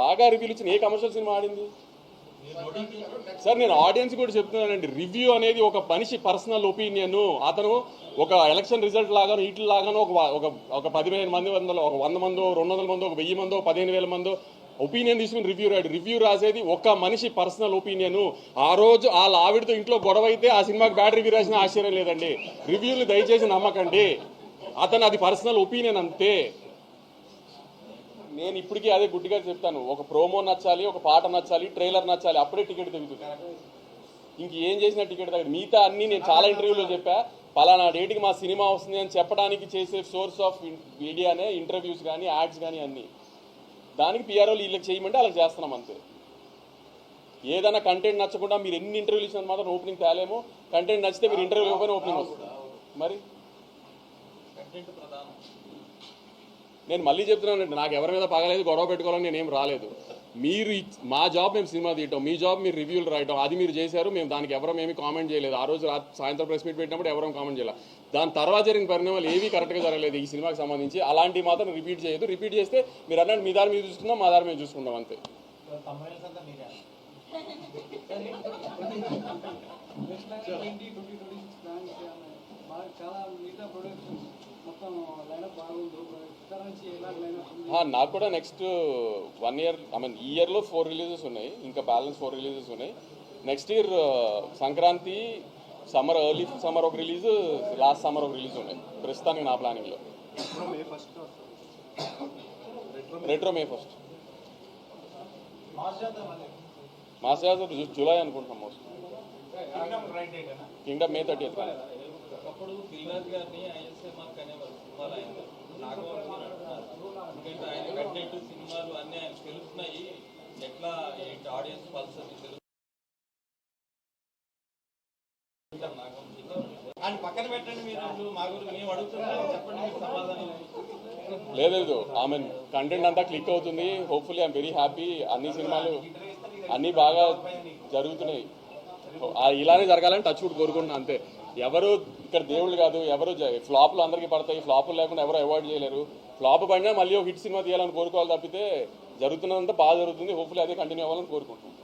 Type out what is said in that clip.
బాగా రివ్యూలు ఇచ్చిన ఏ కమర్షియల్ సినిమా ఆడింది? సార్ నేను ఆడియన్స్ కూడా చెప్తున్నానండి. రివ్యూ అనేది ఒక మనిషి పర్సనల్ ఒపీనియన్ అతను ఒక ఎలక్షన్ రిజల్ట్ లాగాను వీటి లాగాను ఒక ఒక ఒక పదిహేను మంది వందలు ఒక వంద మందో రెండు వందల మందో ఒక వెయ్యి మందో పదిహేను వేల మందో ఒపీనియన్ తీసుకుని రివ్యూ రాడు రివ్యూ రాసేది ఒక మనిషి పర్సనల్ ఒపీనియన్ ఆ రోజు వాళ్ళ ఆవిడతో ఇంట్లో గొడవ అయితే ఆ సినిమాకి బ్యాడ్ రివ్యూ రాసిన ఆశ్చర్యం లేదండి. రివ్యూలు దయచేసి నమ్మకండి. అతను అది పర్సనల్ ఒపీనియన్ అంతే. నేను ఇప్పటికీ అదే గుడ్డిగా చెప్తాను. ఒక ప్రోమో నచ్చాలి ఒక పాట నచ్చాలి ట్రైలర్ నచ్చాలి అప్పుడే టికెట్ తెగుతుంది ఇంక ఏం చేసినా టికెట్ తగ్గదు. మిగతా అన్ని నేను చాలా ఇంటర్వ్యూలో చెప్పా. పలానా డేట్కి మా సినిమా వస్తుంది అని చెప్పడానికి చేసే సోర్స్ ఆఫ్ మీడియానే ఇంటర్వ్యూస్ కానీ యాడ్స్ కానీ అన్ని. దానికి పిఆర్ఓలు వీళ్ళకి చేయమంటే అలా చేస్తున్నాం అంతే. ఏదైనా కంటెంట్ నచ్చకుండా మీరు ఎన్ని ఇంటర్వ్యూలు ఇచ్చినా మాత్రం ఓపెనింగ్ తేలేము. కంటెంట్ నచ్చితే మీరు ఇంటర్వ్యూ ఇవ్వకపోయినా ఓపెనింగ్ వస్తుంది. మరి? నేను మళ్ళీ చెప్తున్నానండి నాకు ఎవరి మీద పగలేదు గొడవ పెట్టుకోవాలని నేనేం రాలేదు. మీరు మా జాబ్ మేము సినిమా తీయటం మీ జాబ్ మీరు రివ్యూలు రాయటం అది మీరు చేశారు మేము దానికి ఎవరం ఏమి కామెంట్ చేయలేదు. ఆ రోజు రాత్రి సాయంత్రం ప్రెస్ మీట్ పెట్టినప్పుడు ఎవరం కామెంట్ చేయలేదు దాని తర్వాత జరిగిన పరిణామాలు ఏవి కరెక్ట్గా జరగలేదు ఈ సినిమాకి సంబంధించి. అలాంటివి మాత్రం రిపీట్ చేయదు రిపీట్ చేస్తే మీరు అన్నట్టు మీ దారి మీరు చూసుకుందాం మా దారి మేము చూసుకుంటాం అంతే. చాలా మిగతా ప్రొడక్షన్ మొత్తం నాకు కూడా next one year I mean ఈ ఇయర్లో ఫోర్ రిలీజెస్ ఉన్నాయి. ఇంకా బ్యాలెన్స్ ఫోర్ రిలీజెస్ ఉన్నాయి. Next year Sankranti summer early summer ఒక రిలీజ్ లాస్ట్ సమ్మర్ ఒక రిలీజ్ ఉన్నాయి. ప్రస్తుతానికి నా ప్లానింగ్లో Retro May first mass Jathara July అనుకుంటున్నాం మోస్ట్ కింగ్డమ్ మే థర్టీ ఎందుకంటే ఆయన కంటెంట్ సినిమాలు అన్నీ ఆయన తెలుస్తున్నాయి ఎట్లా ఏంటి ఆడియన్స్ పల్స్ అది తెలుసు ఆయన పక్కన పెట్టండి మీరు మా గురించి మేము అడుగుతున్నాం చెప్పండి సమాధానం. లేదు ఆమె కంటెంట్ అంతా క్లిక్ అవుతుంది. హోప్ఫుల్లీ ఐమ్ వెరీ హ్యాపీ అన్ని సినిమాలు అన్నీ బాగా జరుగుతున్నాయి. ఇలానే జరగాలని టచ్ కూడా కోరుకుంటున్నా అంతే. ఎవరు ఇక్కడ దేవుళ్ళు కాదు ఎవరు జ- ఫ్లాపులు అందరికీ పడతాయి ఫ్లాపులు లేకుండా ఎవరు అవాయిడ్ చేయలేరు. ఫ్లాప్ పడినా మళ్ళీ ఒక హిట్ సినిమా తీయాలని కోరుకోవాలి తప్పితే జరుగుతున్నదంతా బాగా జరుగుతుంది. హోప్ఫుల్లీ అదే కంటిన్యూ అవ్వాలని కోరుకుంటున్నాం.